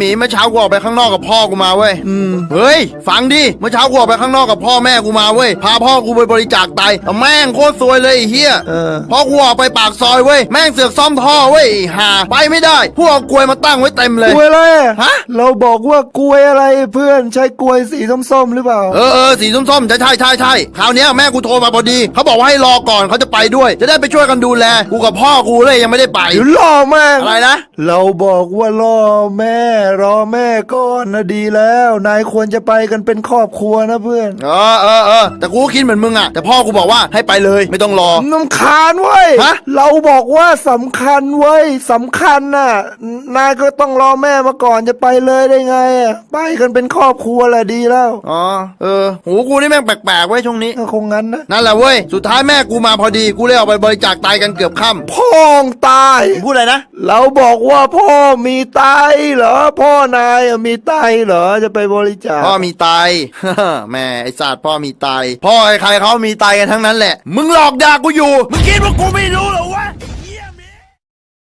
หมีเมื่อเช้ากูออกไปข้างนอกกับพ่อกูมาเว้ย อืม เฮ้ย ฟังดิ เมื่อเช้ากูออกไปข้างนอกกับพ่อแม่กูมาเว้ย พาพ่อกูไปบริจาคไตแต่แม่งโคตรซวยเลยไอ้เฮียเออพอกูออกไปปากซอยเว้ย แม่งเสือกซ่อมท่อเว้ยไอ้ห่าไปไม่ได้ พวกเอากลวยมาตั้งไว้เต็มเลย กล้วยอะไรอะฮะ เราบอกว่ากล้วยอะไรเพื่อน ใช่กล้วยสีส้มๆหรือเปล่า เออเออสีส้มๆใช่ใช่ใช่ใช่คราวเนี้ยแม่กูโทรมาพอดี เขาบอกว่าให้รอก่อนเขาจะไปด้วย จะได้ไปช่วยกันดูแล กูกับพ่อกูเลยยังไม่ได้ไปเดี๋ยวล่อแม่งอะไรนะ เราบอกว่าล่อแม่รอแม่ก่อนนะดีแล้ว นายควรจะไปกันเป็นครอบครัวนะเพื่อนเออเออเออแต่กูก็คิดเหมือนมึงอะแต่พ่อกูบอกว่าให้ไปเลยไม่ต้องรอ น้ำคาญเว้ยฮะ เราบอกว่าสำคัญเว้ยสำคัญน่ะ นายก็ต้องรอแม่มาก่อนจะไปเลยได้ไงอะไปกันเป็นครอบครัวแหละดีแล้วอ๋อเออหูกูนี่แม่งแปลกๆไว้ยช่วงนี้ ก็คงงั้นนะนั่นแหละเว้ย สุดท้ายแม่กูมาพอดี กูเลยออกไปบริจาคไตกันเกือบค่ำพ่องตายพูดอะไรนะ เราบอกว่าพ่อมีไตเหรอพ่อนายมีไตเหรอจะไปบริจาคพ่อมีไต แม่ไอศาสตร์พ่อมีไต พ่อใครๆเขามีไตกันทั้งนั้นแหละ มึงหลอกด่ากูอยู่ มึงคิดว่ากูไม่รู้เหรอ